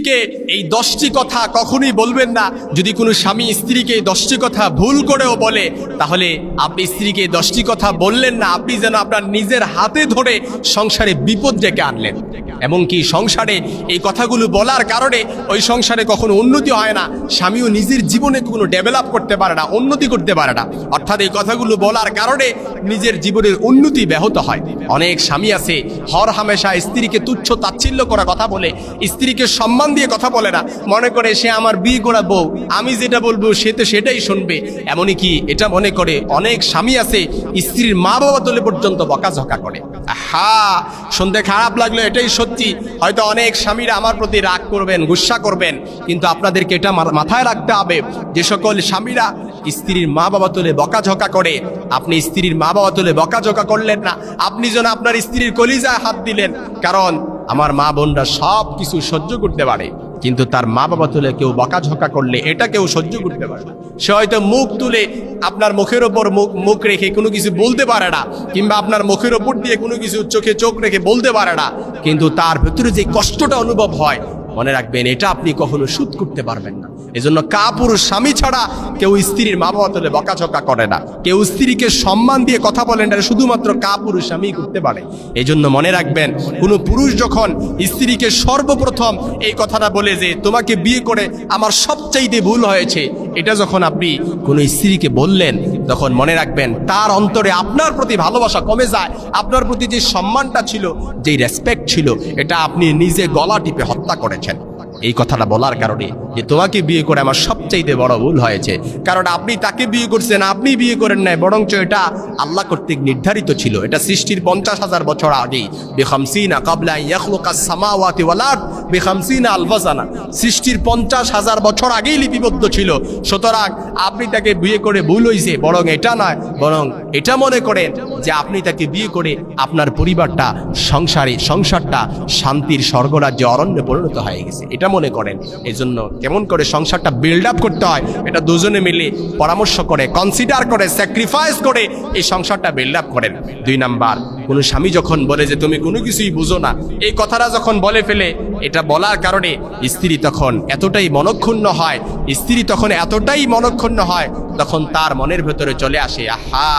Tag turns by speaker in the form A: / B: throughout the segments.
A: স্ত্রীকে এই দশটি কথা কখনোই বলবেন না। যদি কোনো স্বামী স্ত্রীকে এই দশটি কথা ভুল করেও বলে, তাহলে আপনি স্ত্রীকে দশটি কথা বললেন না। আপনি যেন আপনার নিজের হাতে ধরে সংসারে বিপদ ডেকে আনলেন। এমনকি সংসারে এই কথাগুলো বলার কারণে ওই সংসারে কখনো উন্নতি হয় না। স্বামীও নিজের জীবনে কোনো ডেভেলপ করতে পারে না, উন্নতি করতে পারে না। অর্থাৎ এই কথাগুলো বলার কারণে নিজের জীবনের উন্নতি ব্যাহত হয়। অনেক স্বামী আছে, হর হামেশা স্ত্রীকে তুচ্ছ তাচ্ছিল্য করা কথা বলে, স্ত্রীকে সম্মান দিয়ে কথা বলে না। মনে করে সে আমার বিয়ে করা বউ, আমি যেটা বলব সে তো সেটাই শুনবে। এমনই কি এটা মনে করে অনেক স্বামী আছে, স্ত্রীর মা বাবা তোলে পর্যন্ত বকাঝকা করে। হা শুনতে খারাপ লাগল, এটাই সত্যি। হয়তো অনেক স্বামীরা আমার প্রতি রাগ করবেন, গুসা করবেন, কিন্তু আপনাদেরকে এটা মাথায় রাখতে হবে যে সকল স্বামীরা স্ত্রীর মা বাবা তুলে বকাঝকা করে। আপনি স্ত্রীর মা বাবা তুলে বকাঝকা করলেন না। আপনি যেন আপনার স্ত্রীর কলিজায় হাত দিলেন। কারণ আমার মা বোনরা সব কিছু সহ্য করতে পারে। কিন্তু তার মা বাবা তুলে কেউ বকাঝকা করলে এটা কেউ সহ্য করতে পারে না। সে হয়তো মুখ তুলে আপনার মুখের ওপর মুখ মুখ রেখে কোনো কিছু বলতে পারে না, কিংবা আপনার মুখের ওপর দিয়ে কোনো কিছু চোখে চোখ রেখে বলতে পারে না, কিন্তু তার ভেতরে যে কষ্টটা অনুভব হয় মনে রাখবেন, এটা আপনি কখনো সুদ করতে পারবেন না। এজন্য কাপুরুষ স্বামী ছাড়া কেউ স্ত্রীর মা বাবা তুলে বকাঝকা করে না। কেউ স্ত্রীকে সম্মান দিয়ে কথা বলেন এটা শুধুমাত্র কাপুরুষ স্বামী করতে পারে। এই জন্য মনে রাখবেন, কোনো পুরুষ যখন স্ত্রীকে সর্বপ্রথম এই কথাটা বলে যে, তোমাকে বিয়ে করে আমার সবচাইতে ভুল হয়েছে, এটা যখন আপনি কোনো স্ত্রীকে বললেন, তখন মনে রাখবেন, তার অন্তরে আপনার প্রতি ভালোবাসা কমে যায়। আপনার প্রতি যে সম্মানটা ছিল, যে রেসপেক্ট ছিল, এটা আপনি নিজে গলা টিপে হত্যা করেছেন। এই কথাটা বলার কারণে যে তোমাকে বিয়ে করে আমার সবচাইতে বড় ভুল হয়েছে। কারণ আপনি তাকে বিয়ে করছেন, আপনি বিয়ে করেন নাই, বরঞ্চ এটা আল্লাহ কর্তৃক নির্ধারিত ছিল। এটা সৃষ্টির পঞ্চাশ হাজার বছর আগেই। বেখামসিনা কাবলা আলফাসানা সৃষ্টির পঞ্চাশ হাজার বছর আগেই লিপিবদ্ধ ছিল। সুতরাং আপনি তাকে বিয়ে করে ভুল হয়েছে বরং এটা নয়, বরং এটা মনে করেন যে আপনি তাকে বিয়ে করে আপনার পরিবারটা, সংসারে, সংসারটা শান্তির স্বর্গরাজ্যে অরণ্যে পরিণত হয়ে গেছে। এটা মনে করেন। এই জন্য কেমন করে সংসারটা বিল্ড আপ করতে হয়, এটা দুজনে মিলে পরামর্শ করে কনসিডার করে স্যাক্রিফাইস করে এই সংসারটা বিল্ড আপ করেন। দুই নাম্বার, কোনো স্বামী যখন বলে যে, তুমি কোনো কিছুই বুঝো না, এই কথাটা যখন বলে ফেলে, এটা বলার কারণে স্ত্রী তখন এতটাই মনক্ষুণ্ণ হয়, স্ত্রী তখন এতটাই মনক্ষুণ্ণ হয়, তখন তার মনের ভেতরে চলে আসে, আহা,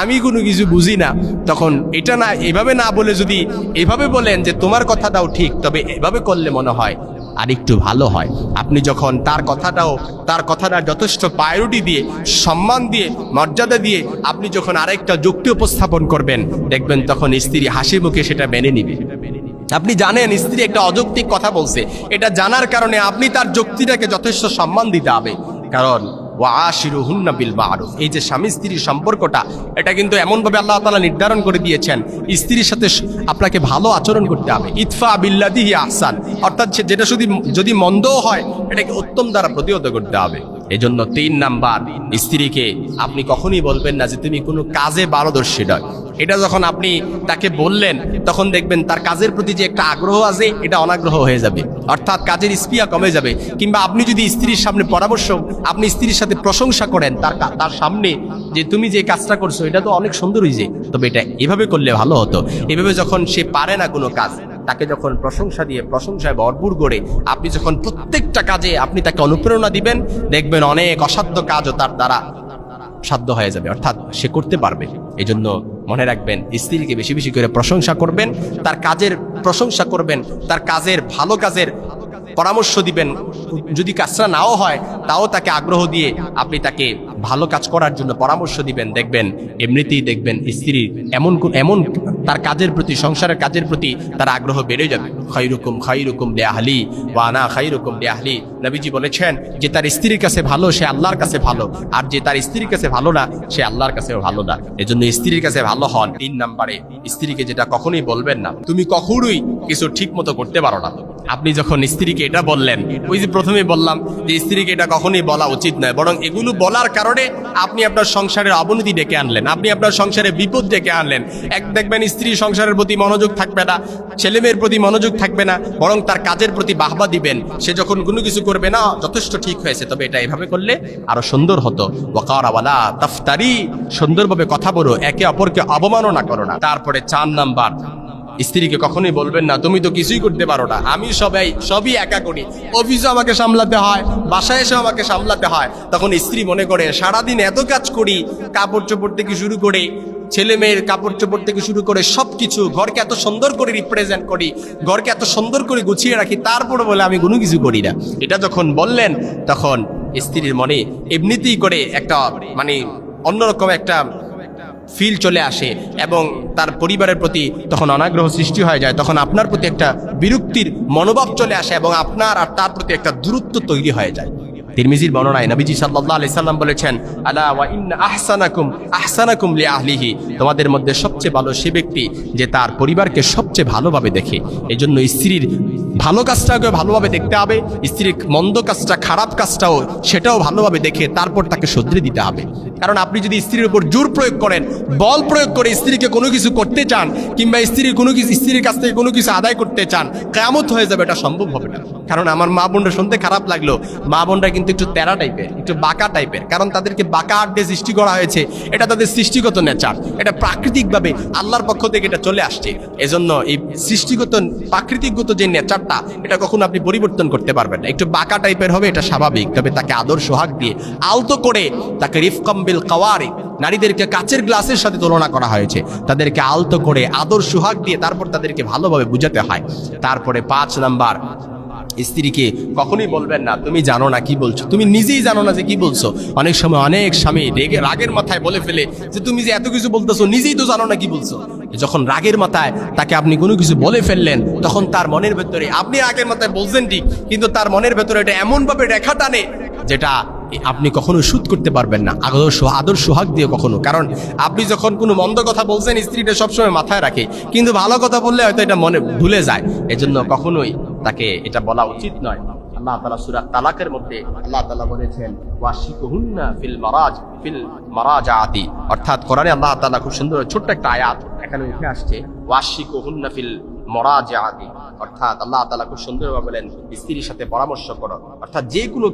A: আমি কোনো কিছু বুঝি না। তখন এটা না, এভাবে না বলে যদি এভাবে বলেন যে, তোমার কথাটাও ঠিক, তবে এভাবে করলে মনে হয় আর একটু ভালো হয়। আপনি যখন তার কথাটাও, তার কথাটা যথেষ্ট প্রায়োরিটি দিয়ে, সম্মান দিয়ে, মর্যাদা দিয়ে আপনি যখন আরেকটা যুক্তি উপস্থাপন করবেন, দেখবেন তখন স্ত্রী হাসি মুখে সেটা মেনে নিবে। আপনি জানেন, স্ত্রী একটা অযৌক্তিক কথা বলছে। এটা জানার কারণে আপনি তার যুক্তিটাকে যথেষ্ট সম্মান দিতে হবে। কারণ ওয়াশিরুহুন্না বিল মারুফ এই যে স্বামী স্ত্রীর সম্পর্কটা, এটা কিন্তু এমনভাবে আল্লাহ তালা নির্ধারণ করে দিয়েছেন স্ত্রীর সাথে আপনাকে ভালো আচরণ করতে হবে। ইতফা বিল্লাদিহি আহসান। অর্থাৎ যেটা শুধু যদি মন্দও হয়, এটাকে উত্তম দ্বারা প্রতিহত করতে হবে। এজন্য তিন নাম্বার স্ত্রীকে আপনি কখনই বলবেন না যে তুমি কোনো কাজে পারদর্শী নয়। এটা যখন আপনি তাকে বললেন, তখন দেখবেন তার কাজের প্রতি যে একটা আগ্রহ আছে, এটা অনাগ্রহ হয়ে যাবে। অর্থাৎ কাজের স্পিয়া কমে যাবে। কিংবা আপনি যদি স্ত্রীর সামনে পরামর্শ, আপনি স্ত্রীর সাথে প্রশংসা করেন তার তার সামনে যে তুমি যে কাজটা করছ, এটা তো অনেক সুন্দর হয়েছে তবে এটা এভাবে করলে ভালো হতো। এভাবে যখন সে পারে না কোনো কাজ তাকে যখন প্রশংসা দিয়ে প্রশংসায় ভরপুর করে আপনি যখন প্রত্যেকটা কাজে আপনি তাকে অনুপ্রেরণা দিবেন, দেখবেন অনেক অসাধ্য কাজও তার দ্বারা সাধ্য হয়ে যাবে, অর্থাৎ সে করতে পারবে। এই জন্য মনে রাখবেন, স্ত্রীকে বেশি বেশি করে প্রশংসা করবেন, তার কাজের প্রশংসা করবেন, তার কাজের ভালো কাজের পরামর্শ দিবেন। যদি কাজটা নাও হয়, তাও তাকে আগ্রহ দিয়ে আপনি তাকে ভালো কাজ করার জন্য পরামর্শ দিবেন, দেখবেন, এমনিতেই দেখবেন স্ত্রীর এমন এমন তার কাজের প্রতি, সংসারের কাজের প্রতি তার আগ্রহ বেড়ে যাবে। খাইরুকুম খাইরুকুম লিয়াহলি ওয়ানা খাইরুকুম লিয়াহলি নবীজি বলেছেন যে তার স্ত্রীর কাছে ভালো, সে আল্লাহর কাছে ভালো। আর যে তার স্ত্রীর কাছে ভালো না, সে আল্লাহর কাছেও ভালো না। এজন্য স্ত্রীর কাছে ভালো হন। তিন নাম্বারে, স্ত্রীকে যেটা কখনোই বলবেন না। তুমি কখনোই কিছু ঠিক মতো করতে পারো না। আপনি যখন স্ত্রীকে এটা বললেন, ওই যে প্রথমে বললাম যে স্ত্রীকে এটা কখনোই বলা উচিত নয়, বরং এগুলো বলার কারণে আপনি আপনার সংসারের অবনতি ডেকে আনলেন, আপনি আপনার সংসারে বিপদ ডেকে আনলেন। এক দেখবেন স্ত্রী সংসারের প্রতি মনোযোগ থাকবে না, ছেলে মেয়ের প্রতি মনোযোগ থাকবে না, বরং তার কাজের প্রতি বাহবা দিবেন। সে যখন কোনো কিছু করবে না, যথেষ্ট ঠিক হয়েছে, তবে এটা এভাবে করলে আরও সুন্দর হতো। ওয়াকারাওয়ালা তাফতারি, সুন্দরভাবে কথা বলো, একে অপরকে অবমাননা করো না। তারপরে চার নাম্বার স্ত্রীকে কখনোই বলবেন না, তুমি তো কিছুই করতে পারো না। আমি সবাই, সবই একা করি। অফিসে আমাকে সামলাতে হয়, বাসায় এসে আমাকে সামলাতে হয়। তখন স্ত্রী মনে করে, সারাদিন এত কাজ করি কাপড় চোপড় থেকে শুরু করে, ছেলে মেয়ের কাপড় চোপড় থেকে শুরু করে সবকিছু, ঘরকে এত সুন্দর করে রিপ্রেজেন্ট করি, ঘরকে এত সুন্দর করে গুছিয়ে রাখি, তারপরে বলে আমি কোনো কিছু করি না। এটা যখন বললেন, তখন স্ত্রীর মনে এমনিতেই করে একটা মানে অন্যরকম একটা ফিল চলে আসে এবং তার পরিবারের প্রতি তখন অনাগ্রহ সৃষ্টি হয়ে যায়, তখন আপনার প্রতি একটা বিরক্তির মনোভাব চলে আসে এবং আপনার আর তার প্রতি একটা দূরত্ব তৈরি হয়ে যায়। তিরমিজির বর্ণনায় নবীজি সাল্লাল্লাহু আলাইহি সাল্লাম বলেছেন, আলা ওয়া ইন্না আহসানাকুম আহসানাকুম লি আহলিহি তোমাদের মধ্যে সবচেয়ে ভালো সে ব্যক্তি যে তার পরিবারকে সবচেয়ে ভালোভাবে দেখে। এজন্য স্ত্রীর ভালো কাজটাকে ভালোভাবে দেখতে হবে, স্ত্রীর মন্দ কাজটা, খারাপ কাজটাও সেটাও ভালোভাবে দেখে তারপর তাকে শুধরে দিতে হবে। কারণ আপনি যদি স্ত্রীর উপর জোর প্রয়োগ করেন, বল প্রয়োগ করে স্ত্রীকে কোনো কিছু করতে চান, কিংবা স্ত্রীর কোনো কিছু, স্ত্রীর কাছ থেকে কোনো কিছু আদায় করতে চান কেমত হয়ে যাবে, এটা সম্ভব হবে না। কারণ আমার মা বোনরা শুনতে খারাপ লাগল। মা বোনরা কিন্তু একটু তেরা টাইপের একটু বাঁকা টাইপের কারণ তাদেরকে বাঁকা আড্ডে সৃষ্টি করা হয়েছে। এটা তাদের সৃষ্টিগত নেচার এটা প্রাকৃতিকভাবে আল্লাহর পক্ষ থেকে এটা চলে আসছে। এজন্য এই সৃষ্টিগত, প্রাকৃতিকগত যে নেচারটা এটা কখনো আপনি পরিবর্তন করতে পারবেন না। একটু বাঁকা টাইপের হবে, এটা স্বাভাবিক। তবে তাকে আদর, সোহাগ দিয়ে আলতো করে তাকে রিফকম বিল কাওয়ারি নারীদেরকে কাচের গ্লাসের সাথে তুলনা করা হয়েছে। তাদেরকে আলতো করে আদর, সোহাগ দিয়ে তারপর তাদেরকে ভালোভাবে বুঝাতে হয়। তারপরে পাঁচ নাম্বার স্ত্রীকে কখনোই বলবেন না, তুমি জানো না কি বলছো? তুমি নিজেই জানো না যে কি বলছো। অনেক সময় অনেক স্বামী রেগে, রাগের মাথায় বলে ফেলে যে, তুমি যে এত কিছু বলতেছো, নিজেই তো জানো না কি বলছো? যখন রাগের মাথায় তাকে আপনি কোনো কিছু বলে ফেললেন, তখন তার মনের ভেতরে, আপনি রাগের মাথায় বলছেন ঠিক, কিন্তু তার মনের ভেতরে এটা এমনভাবে রেখা টানে যেটা আপনি কখনো শুধ করতে পারবেন না আদর সোহা- আদর সোহাগ দিয়ে কখনো। কারণ আপনি যখন কোনো মন্দ কথা বলছেন, স্ত্রীটা সবসময় মাথায় রাখে, কিন্তু ভালো কথা বললে হয়তো এটা মনে ভুলে যায়। এজন্য কখনোই তাকে এটা বলা উচিত নয়। আল্লাহ তালা সুরা তালাকের মধ্যে আল্লাহ তালা বলেছেন, ওয়াশিকুহুন্না ফিল মারাজ, ফিল মারাজাতি অর্থাৎ কোরআনে আল্লাহ তালা খুব সুন্দর ছোট্ট একটা আয়াত এখানে উঠে আসছে, ওয়াশিকুহুন্না ফিল অর্থাৎ আল্লাহ তালা খুব সুন্দরভাবে বলেন, স্ত্রীর সাথে পরামর্শ করো। অর্থাৎ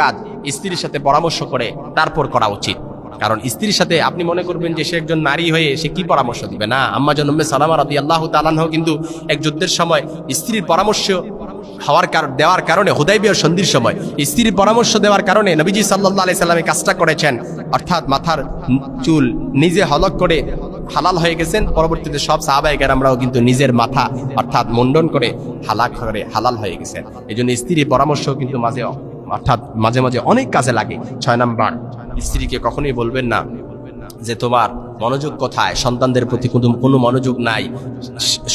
A: কাজ স্ত্রীর সাথে পরামর্শ করে তারপর করা উচিত। কারণ স্ত্রীর সাথে আপনি মনে করবেন যে সে একজন নারী হয়ে সে কি পরামর্শ দিবে? না, আম্মা জন্মে সালামা আল্লাহ তালাহ কিন্তু এক যুদ্ধের সময় স্ত্রীর পরামর্শ হওয়ার কার দেওয়ার কারণে হুদাইবিয়ার সন্ধির সময়, স্ত্রীর পরামর্শ দেওয়ার কারণে নবীজি সাল্লাহ আলি সাল্লামে কাজটা করেছেন। অর্থাৎ মাথার চুল নিজে হলক করে হালাল হয়ে গেছেন। পরবর্তীতে সব সাহাবাই আমরাও কিন্তু নিজের মাথা, অর্থাৎ মুন্ডন করে হালাক করে হালাল হয়ে গেছেন। এই জন্য স্ত্রীর পরামর্শ কিন্তু মাঝে, অর্থাৎ মাঝে মাঝে অনেক কাজে লাগে। ছয় নাম্বার, স্ত্রীকে কখনোই বলবেন না যে তোমার মনোযোগ কোথায়? সন্তানদের প্রতি কোনো মনোযোগ নাই,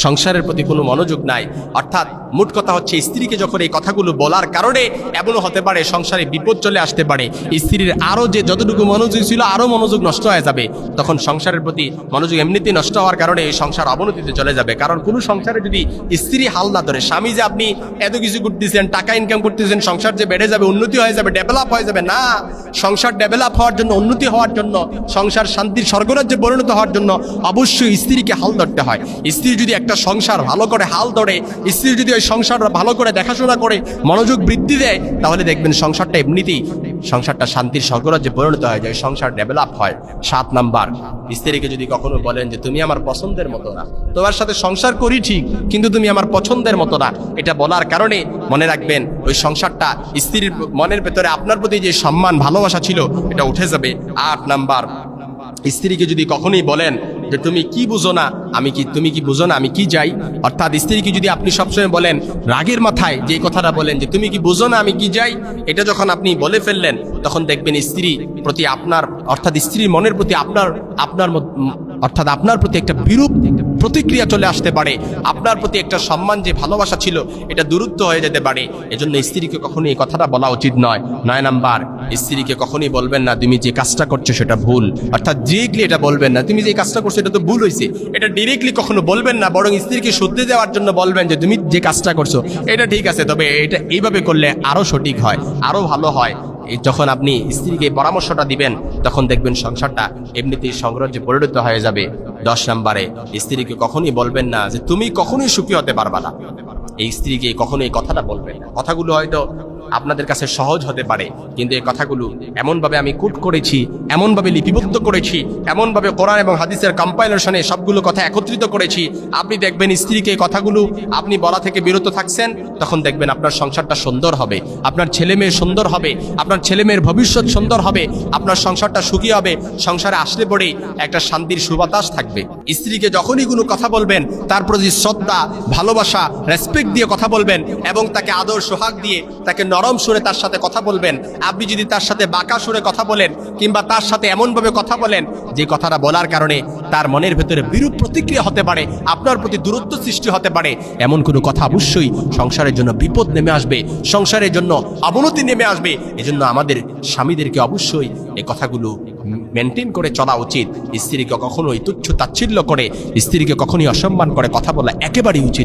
A: সংসারের প্রতি কোনো মনোযোগ নাই। অর্থাৎ মোট কথা হচ্ছে, স্ত্রীকে যখন এই কথাগুলো বলার কারণে এমনও হতে পারে, সংসারে বিপদ চলে আসতে পারে, স্ত্রীর আরও যে যতটুকু মনোযোগ ছিল, আরও মনোযোগ নষ্ট হয়ে যাবে। তখন সংসারের প্রতি মনোযোগ এমনিতেই নষ্ট হওয়ার কারণে এই সংসার অবনতিতে চলে যাবে। কারণ কোনো সংসারে যদি স্ত্রী হাল না ধরে, স্বামী যে আপনি এত কিছু করতেছেন, টাকা ইনকাম করতেছেন, সংসার যে বেড়ে যাবে, উন্নতি হয়ে যাবে ডেভেলপ হয়ে যাবে, না। সংসার ডেভেলপ হওয়ার জন্য, উন্নতি হওয়ার জন্য সংসার শান্তির স্বর্গরাজ্যে পরিণত হওয়ার জন্য অবশ্যই স্ত্রীকে হাল ধরতে হয়। স্ত্রী যদি একটা সংসার ভালো করে হাল ধরে, স্ত্রী যদি ওই সংসার ভালো করে দেখাশোনা করে, মনোযোগ বৃদ্ধি দেয়, তাহলে দেখবেন সংসারটা এমনিতেই, সংসারটা শান্তির স্বর্গরাজ্যে পরিণত হয়ে যায়, সংসার ডেভেলপ হয়। সাত নাম্বার, স্ত্রীকে যদি কখনো বলেন যে, তুমি আমার পছন্দের মতো না। তোমার সাথে সংসার করি ঠিক, কিন্তু তুমি আমার পছন্দের মতো না। এটা বলার কারণে মনে রাখবেন, ওই সংসারটা স্ত্রীর মনের ভেতরে আপনার প্রতি যে সম্মান, ভালোবাসা ছিল, এটা উঠে যাবে। আট নাম্বার স্ত্রীকে যদি কখনোই বলেন যে তুমি কি বুঝো না, আমি কি, তুমি কি বুঝো না, আমি কি যাই? অর্থাৎ স্ত্রীকে যদি আপনি সবসময় বলেন রাগের মাথায় যে কথাটা বলেন যে তুমি কি বুঝো না, আমি কি যাই? এটা যখন আপনি বলে ফেললেন, তখন দেখবেন স্ত্রী প্রতি আপনার, অর্থাৎ স্ত্রীর মনের প্রতি আপনার আপনার অর্থাৎ আপনার প্রতি একটা বিরূপ প্রতিক্রিয়া চলে আসতে পারে। আপনার প্রতি একটা সম্মান যে ভালোবাসা ছিল, এটা দূরত্ব হয়ে যেতে পারে। এজন্য স্ত্রীকে কখনোই এই কথাটা বলা উচিত নয়। নয় নাম্বার, স্ত্রীকে কখনোই বলবেন না, তুমি যে কাজটা করছ সেটা ভুল। অর্থাৎ ডিরেক্টলি এটা বলবেন না, তুমি যে কাজটা করছ এটা তো ভুল হয়েছে এটা ডিরেক্টলি কখনো বলবেন না, বরং স্ত্রীকে শুদ্ধে দেওয়ার জন্য বলবেন যে, তুমি যে কাজটা করছ, এটা ঠিক আছে, তবে এটা এইভাবে করলে আরও সঠিক হয়, আরও ভালো হয়। যখন আপনি স্ত্রীকে পরামর্শটা দিবেন, তখন দেখবেন সংসারটা এমনিতেই সংগ্রাজ্যে পরিণত হয়ে যাবে। দশ নম্বরে, স্ত্রীকে কখনই বলবেন না যে তুমি কখনোই সুখী হতে পারবা না। এই স্ত্রীকে কখনোই কথাটা বলবেন কথাগুলো হয়তো আপনাদের কাছে সহজ হতে পারে। কিন্তু এই কথাগুলো এমনভাবে আমি কুট করেছি, এমনভাবে লিপিবদ্ধ করেছি, এমনভাবে কোরআন এবং হাদিসের কম্পাইলেশনে সবগুলো কথা একত্রিত করেছি। আপনি দেখবেন স্ত্রীকে কথাগুলো আপনি বলা থেকে বিরত থাকছেন, তখন দেখবেন আপনার সংসারটা সুন্দর হবে, আপনার ছেলে মেয়ে সুন্দর হবে, আপনার ছেলে মেয়ের ভবিষ্যৎ সুন্দর হবে, আপনার সংসারটা সুখী হবে, সংসারে আসলে পরেই একটা শান্তির সুবাতাস থাকবে। স্ত্রীকে যখনই কোনো কথা বলবেন, তার প্রতি শ্রদ্ধা, ভালোবাসা রেসপেক্ট দিয়ে কথা বলবেন এবং তাকে আদর, সোহাগ দিয়ে তাকে নরম সুরে তার সাথে কথা বলবেন। আপনি যদি তার সাথে বাঁকা সুরে কথা বলেন কিংবা তার সাথে এমনভাবে কথা বলেন, যে কথাটা বলার কারণে তার মনের ভেতরে বিরূপ প্রতিক্রিয়া হতে পারে, আপনার প্রতি দূরত্ব সৃষ্টি হতে পারে, এমন কোনো কথা অবশ্যই সংসারের জন্য বিপদ নেমে আসবে, সংসারের জন্য অবনতি নেমে আসবে। এজন্য আমাদের স্বামীদেরকে অবশ্যই এ কথাগুলো মেনটেন করে চলা উচিত। স্ত্রীকে কখনোই তুচ্ছ তাচ্ছিল্য করে, স্ত্রীকে কখনোই অসম্মান করে কথা বলা একেবারেই উচিত